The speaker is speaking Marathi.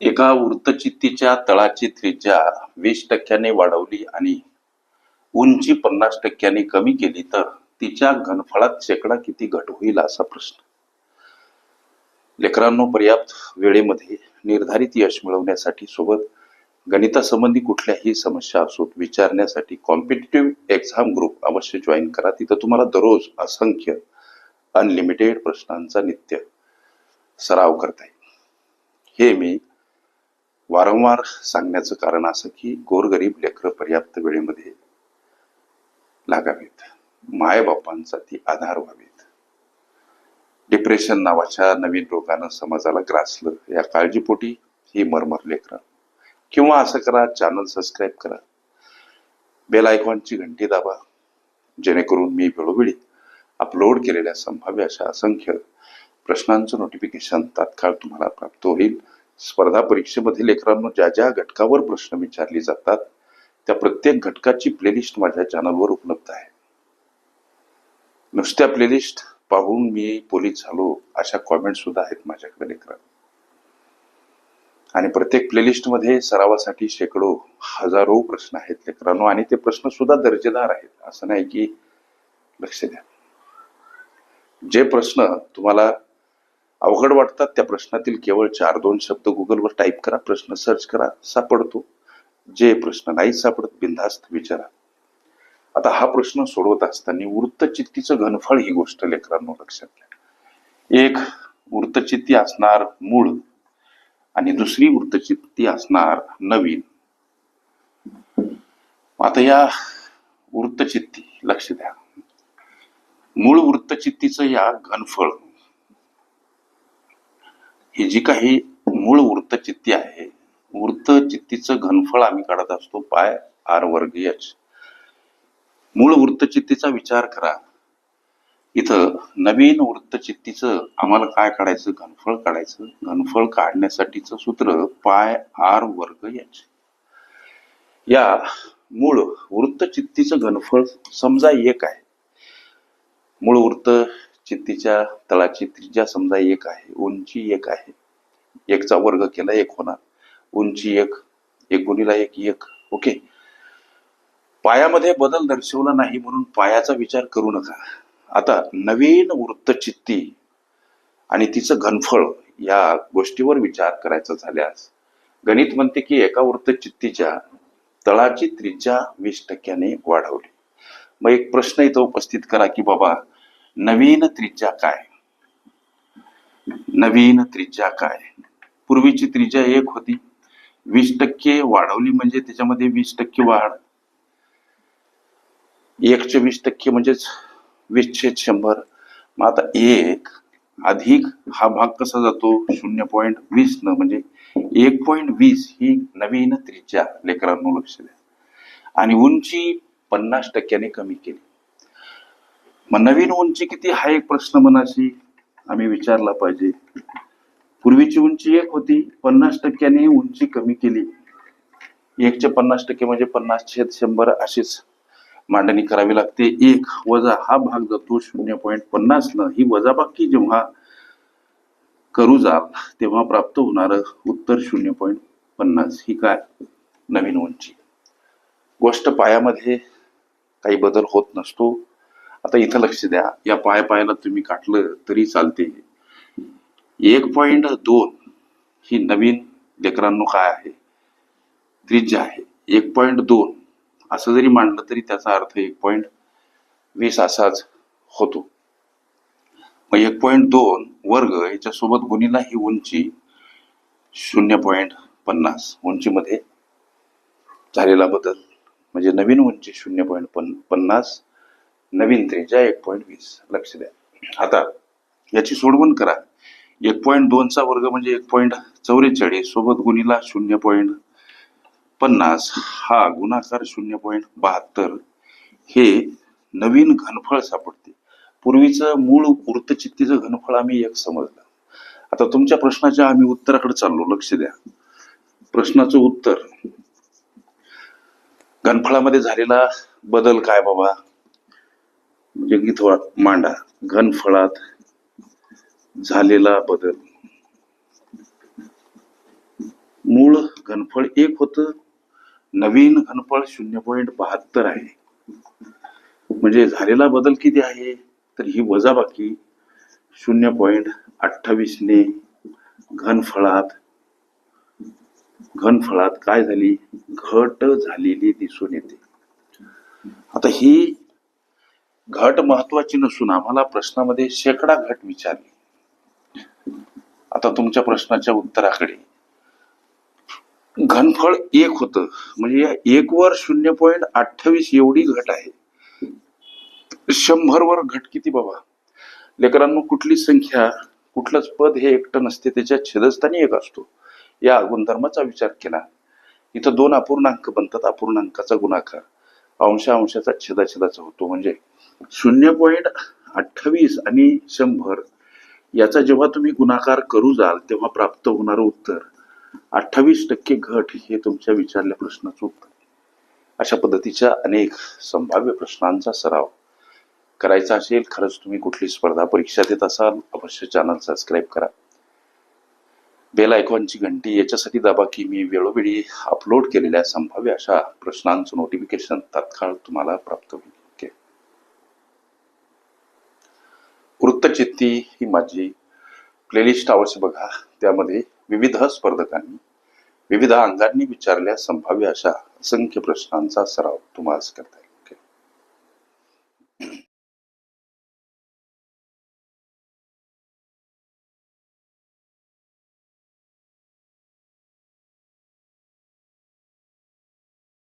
एका वृत्तचित्तीच्या तळाची त्रिज्या वीस टक्क्याने वाढवली आणि उंची पन्नास टक्क्याने कमी केली तर तिच्या घनफळात शेकडा किती घट होईल असा प्रश्न. लेकरांनो पर्याप्त वेळेमध्ये निर्धारित यश मिळवण्यासाठी सोबत गणितासंबंधी कुठल्याही समस्या असोत विचारण्यासाठी कॉम्पिटेटिव्ह एक्झाम ग्रुप अवश्य जॉईन करा. तिथं तुम्हाला दररोज असंख्य अनलिमिटेड प्रश्नांचा नित्य सराव करता येईल. हे मी वारंवार सांगण्याचं कारण असं की गोरगरीब लेकरं पर्याप्त वेळेमध्ये लागावेत. मायबापांचा ती आधार व्हावेत. डिप्रेशन नावाच्या नवीन रोगानं समाजाला ग्रासलं. या काळजीपोटी ही मरमर लेकरं. किंवा असं करा चॅनल सबस्क्राईब करा. बेल आयकॉनची घंटी दाबा. जेणेकरून मी वेळोवेळी अपलोड केलेल्या संभाव्य अशा असंख्य प्रश्नांचं नोटिफिकेशन तात्काळ तुम्हाला प्राप्त होईल. स्पर्धा परीक्षेमध्ये लेकरांना ज्या ज्या घटकावर प्रश्न विचारले जातात त्या प्रत्येक घटकाची प्लेलिस्ट माझ्या चॅनलवर उपलब्ध आहे. नुसत्या प्लेलिस्ट पाहून मी पोलीस झालो अशा कॉमेंट सुद्धा आहेत माझ्याकडे लेकरात आणि प्रत्येक प्लेलिस्टमध्ये सरावासाठी शेकडो हजारो प्रश्न आहेत लेकरांनो आणि ते प्रश्न सुद्धा दर्जेदार आहेत. असं नाही की लक्ष द्या. जे प्रश्न तुम्हाला अवघड वाटतात. त्या प्रश्नातील केवळ चार दोन शब्द गुगलवर टाईप करा प्रश्न सर्च करा सापडतो. जे प्रश्न नाही सापडत बिनधास्त विचारा. आता हा प्रश्न सोडवत असताना वृत्तचित्तीचं घनफळ ही गोष्ट लेकरांनो लक्षात घ्या. एक वृत्तचित्ती असणार मूळ आणि दुसरी वृत्तचित्ती असणार नवीन. आता या वृत्तचित्ती लक्ष द्या. मूळ वृत्तचित्तीचं या घनफळ ही जी काही मूळ वृत्तचित्ती आहे वृत्तचित्तीचं घनफळ आम्ही काढत असतो पाय आर वर्ग एच मूळ वृत्तचित्तीचा विचार करा. इथं नवीन वृत्तचित्तीचं आम्हाला काय काढायचं? घनफळ काढायचं. घनफळ काढण्यासाठीचं सूत्र पाय आर वर्ग एच या मूळ वृत्तचित्तीचं घनफळ समजा एक आहे. मूळ वृत्त चित्तीच्या तळाची त्रिज्या समजा एक आहे उंची एक आहे एकचा वर्ग केला एक होणार. उंची एक एक गुणीला एक एक. ओके? पायामध्ये बदल दर्शवला नाही म्हणून पायाचा विचार करू नका. आता नवीन वृत्तचित्ती आणि तिचं घनफळ या गोष्टीवर विचार करायचा झाल्यास गणित म्हणते की एका वृत्तचित्तीच्या तळाची त्रिज्या वीस टक्क्याने वाढवली. मग एक प्रश्न इथं उपस्थित करा की बाबा नवीन त्रिज्या काय? नवीन त्रिज्या काय? पूर्वीची त्रिज्या एक होती. वीस टक्के वाढवली म्हणजे त्याच्यामध्ये वीस टक्के वाढ. एकशे वीस टक्के म्हणजेच वीसशे शंभर. मग आता एक अधिक हा भाग कसा जातो? शून्य पॉईंट वीस न म्हणजे एक पॉईंट वीस ही नवीन त्रिज्या. लेकरांनो लक्ष द्या. आणि उंची पन्नास टक्क्याने कमी केली. मग नवीन उंची किती हा एक प्रश्न मनाशी आम्ही विचारला पाहिजे. पूर्वीची उंची एक होती पन्नास टक्क्याने उंची कमी केली. एकचे पन्नास टक्के म्हणजे पन्नास छेद शंभर अशीच मांडणी करावी लागते. एक वजा हा भाग जातो शून्य पॉईंट पन्नास न. ही वजाबाकी जेव्हा करू जाल तेव्हा प्राप्त होणार उत्तर शून्य पॉईंट पन्नास. ही काय? नवीन उंची. गोष्ट पायामध्ये काही बदल होत नसतो. आता इथं लक्ष द्या. या पाय पायाला तुम्ही काटलं तरी चालते एक पॉइंट दोन ही नवीन लेकरांनो काय आहे? त्रिज्या आहे. एक पॉइंट दोन असं जरी मांडलं तरी त्याचा अर्थ एक पॉइंट वीस असाच होतो. मग एक पॉइंट दोन वर्ग याच्यासोबत गुणीला ही उंची शून्य पॉइंट पन्नास. उंचीमध्ये झालेला बदल. म्हणजे नवीन उंची शून्य पॉईंट पन पन्नास. नवीन त्रिज्या एक पॉईंट वीस. लक्ष द्या. आता याची सोडवण करा. एक पॉईंट दोनचा वर्ग म्हणजे एक पॉईंट चौवेचाळीस सोबत गुणीला शून्य पॉईंट पन्नास. हा गुणाकार शून्य पॉईंट बहात्तर. हे नवीन घनफळ सापडते. पूर्वीचं मूळ वृत्तचित्तीचं घनफळ आम्ही एक समजलं. आता तुमच्या प्रश्नाच्या आम्ही उत्तराकडे चाललो. लक्ष द्या. प्रश्नाचं उत्तर. घनफळामध्ये झालेला बदल काय बाबा? म्हणजे मांडा घनफळात झालेला बदल. मूळ घनफळ एक होत नवीन घनफळ शून्य पॉईंट बहात्तर आहे. म्हणजे झालेला बदल किती आहे? तर ही वजाबाकी शून्य पॉईंट अठ्ठावीसने घनफळात घनफळात काय झाली? घट झालेली दिसून येते. आता ही घट महत्वाची नसून आम्हाला प्रश्नामध्ये शेकडा घट विचारली. आता तुमच्या प्रश्नाच्या उत्तराकडे. घनफळ एक होत. म्हणजे या एक वर शून्य पॉईंट अठ्ठावीस एवढी घट आहे. शंभर वर घट किती बाबा? लेकरांनो कुठली संख्या कुठलंच पद हे एकटं नसते. त्याच्या छेदस्थानी एक असतो. या गुणधर्माचा विचार केला. इथं दोन अपूर्णांक बनतात. अपूर्णांकाचा गुणाकार. अंशा अंशाचा छेदाछेदाचा होतो. म्हणजे शून्य पॉईंट अठ्ठावीस आणि शंभर. याचा जेव्हा तुम्ही गुणाकार करू जाल तेव्हा प्राप्त होणारं उत्तर. अठ्ठावीस टक्के घट हे तुमच्या विचारल्या प्रश्नाचं उत्तर. अशा पद्धतीच्या अनेक संभाव्य प्रश्नांचा सराव करायचा असेल खरंच तुम्ही कुठली स्पर्धा परीक्षा देत असाल अवश्य चॅनल सबस्क्राईब करा. बेल आयकॉनची घंटी याच्यासाठी दाबा की मी वेळोवेळी अपलोड केलेल्या संभाव्य अशा प्रश्नांचं नोटिफिकेशन तात्काळ तुम्हाला प्राप्त होईल ओके वृत्तचित्ती ही माझी प्लेलिस्ट अवश्य बघा. त्यामध्ये विविध स्पर्धकांनी विविध अंगांनी विचारल्या संभाव्य अशा असंख्य प्रश्नांचा सराव तुम्हाला करता येईल.